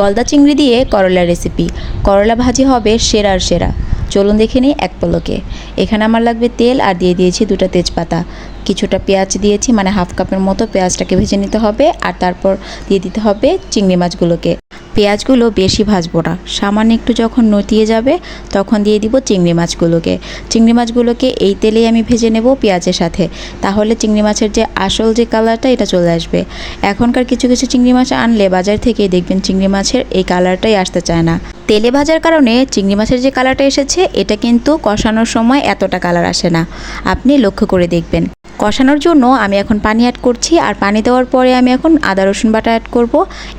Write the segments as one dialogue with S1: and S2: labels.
S1: গলদা চিংড়ি দিয়ে করলা রেসিপি করলা ভাজি হবে সেরার সেরা। চলুন দেখে নিই এক পলকে। এখানে আমার লাগবে তেল আর দিয়ে দিয়েছি দুটো তেজপাতা। কিছুটা পেঁয়াজ দিয়েছি মানে হাফ কাপের মতো পেঁয়াজটাকে ভেজে নিতে হবে আর তারপর দিয়ে দিতে হবে চিংড়ি মাছগুলোকে। পেঁয়াজগুলো বেশি ভাজবো না। সামান্য একটু যখন নতিয়ে যাবে, তখন দিয়ে দিব চিংড়ি মাছগুলোকে। চিংড়ি মাছগুলোকে এই তেলেই আমি ভেজে নেব পেঁয়াজের সাথে। তাহলে চিংড়ি মাছের যে আসল যে কালারটা, এটা চলে আসবে। এখনকার কিছু কিছু চিংড়ি মাছ আনলে বাজার থেকে দেখবেন চিংড়ি মাছের এই কালারটাই আসতে চায় না। তেলে ভাজার কারণে চিংড়ি মাছের যে কালারটা এসেছে, এটা কিন্তু কষানোর সময় এতটা কালার আসে না। আপনি লক্ষ্য করে দেখবেন। কষানোর জন্য আমি এখন পানি অ্যাড করছি আর পানি দেওয়ার পরে আমি এখন আদা, রসুন বাটা অ্যাড করব।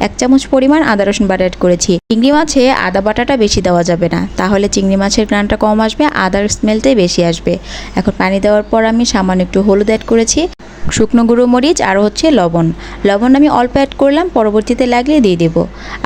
S1: এক চামচ পরিমাণ আদা, রসুন বাটা অ্যাড করেছি। চিংড়ি মাছে আদা বাটাটা বেশি দেওয়া যাবে না। তাহলে চিংড়ি মাছের গ্রানটা কম আসবে, আদার স্মেলটাই বেশি আসবে। এখন পানি দেওয়ার পর আমি সামান্য একটু হলুদ অ্যাড করেছি। শুকনো গুঁড়ো মরিচ আর হচ্ছে লবণ। লবণ আমি অল্প অ্যাড করলাম, পরবর্তীতে লাগলে দিয়ে দেব।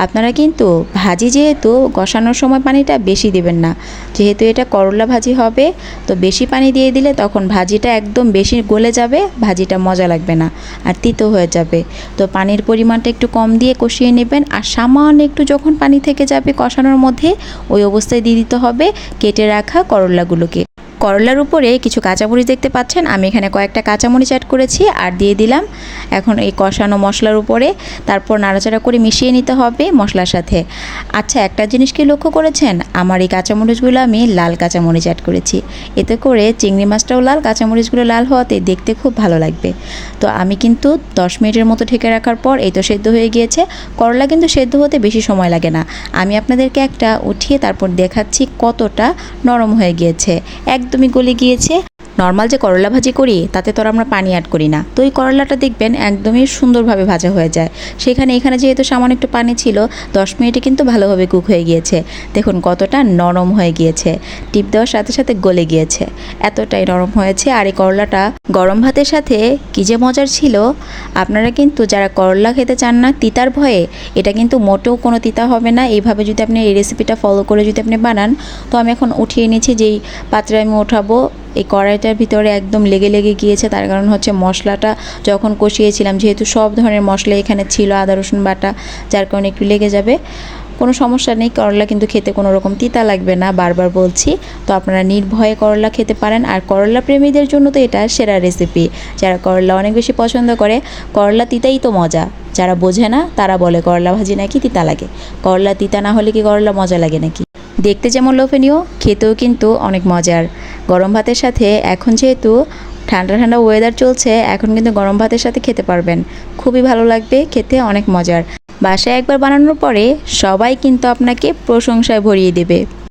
S1: আপনারা কিন্তু ভাজি যেহেতু, কষানোর সময় পানিটা বেশি দেবেন না। যেহেতু এটা করলা ভাজি হবে, তো বেশি পানি দিয়ে দিলে তখন ভাজিটা একদম বেশি গলে যাবে, ভাজিটা মজা লাগবে না আর তিতো হয়ে যাবে। তো পানির পরিমাণটা একটু কম দিয়ে কষিয়ে নেবেন আর সামান্য একটু যখন পানি থেকে যাবে কষানোর মধ্যে, ওই অবস্থায় দিয়ে দিতে হবে, কেটে রাখা করলাগুলোকে। করলার উপরে কিছু কাঁচামরিচ দেখতে পাচ্ছেন। আমি এখানে কয়েকটা কাঁচামরিচ অ্যাড করেছি আর দিয়ে দিলাম। এখন এই কষানো মশলার উপরে তারপর নাড়াচাড়া করে মিশিয়ে নিতে হবে মশলার সাথে। আচ্ছা একটা জিনিস কি লক্ষ্য করেছেন? আমার এই কাঁচামরিচগুলো আমি লাল কাঁচামরিচ অ্যাড করেছি। এতে করে চিংড়ি মাছটাও লাল, কাঁচামরিচগুলো লাল হওয়াতে দেখতে খুব ভালো লাগবে। তো আমি কিন্তু দশ মিনিটের মতো ঢেকে রাখার পর এই তো সেদ্ধ হয়ে গিয়েছে। করলা কিন্তু সেদ্ধ হতে বেশি সময় লাগে না। আমি আপনাদেরকে একটা উঠিয়ে তারপর দেখাচ্ছি কতটা নরম হয়ে গিয়েছে। একদমই গলে গিয়েছে। নর্মাল যে করলা ভাজি করি, তাতে তো আমরা পানি অ্যাড করি না। তো এই করলাটা দেখবেন একদমই সুন্দরভাবে ভাজা হয়ে যায়। সেখানে, এখানে যেহেতু সামান্য একটু পানি ছিল, দশ মিনিটে কিন্তু ভালোভাবে কুক হয়ে গিয়েছে। দেখুন কতটা নরম হয়ে গিয়েছে। টিপ দেওয়ার সাথে সাথে গলে গিয়েছে। এতটাই নরম হয়েছে। আর এই করলাটা গরম ভাতের সাথে কী যে মজার ছিল, আপনারা কিন্তু যারা করলা খেতে চান না, তিতার ভয়ে, এটা কিন্তু মোটেও কোনো তিতা হবে না। এইভাবে যদি আপনি এই রেসিপিটা ফলো করে যদি আপনি বানান, তো আমি এখন উঠিয়ে নিয়েছি যেই পাত্রে আমি ওঠাবো এই কড়াইটার ভিতরে একদম লেগে লেগে গিয়েছে, তার কারণ হচ্ছে মশলাটা যখন কষিয়েছিলাম, যেহেতু সব ধরনের মশলা এখানে ছিল, আদা, রসুন, বাটা, যার কারণে একটু লেগে যাবে। কোনো সমস্যা নেই, করলা কিন্তু খেতে কোনো রকম তিতা লাগবে না, বারবার বলছি। তো আপনারা নির্ভয়ে করলা খেতে পারেন, আর করলা প্রেমীদের জন্য তো এটা সেরা রেসিপি যারা করলা অনেক বেশি পছন্দ করে, করলা তিতাই তো মজা। যারা বোঝে না, তারা বলে করলা ভাজি নাকি তিতা লাগে। করলা তিতা না হলে কি করলা মজা লাগে নাকি? দেখতে যেমন লোভনীয়, খেতেও কিন্তু অনেক মজার। গরম ভাতের সাথে এখন যেহেতু ঠান্ডা ঠান্ডা ওয়েদার চলছে, এখন কিন্তু গরম ভাতের সাথে খেতে পারবেন। খুবই ভালো লাগবে, খেতে অনেক মজার। বাসায় একবার বানানোর পরে সবাই কিন্তু আপনাকে প্রশংসায় ভরিয়ে দেবে।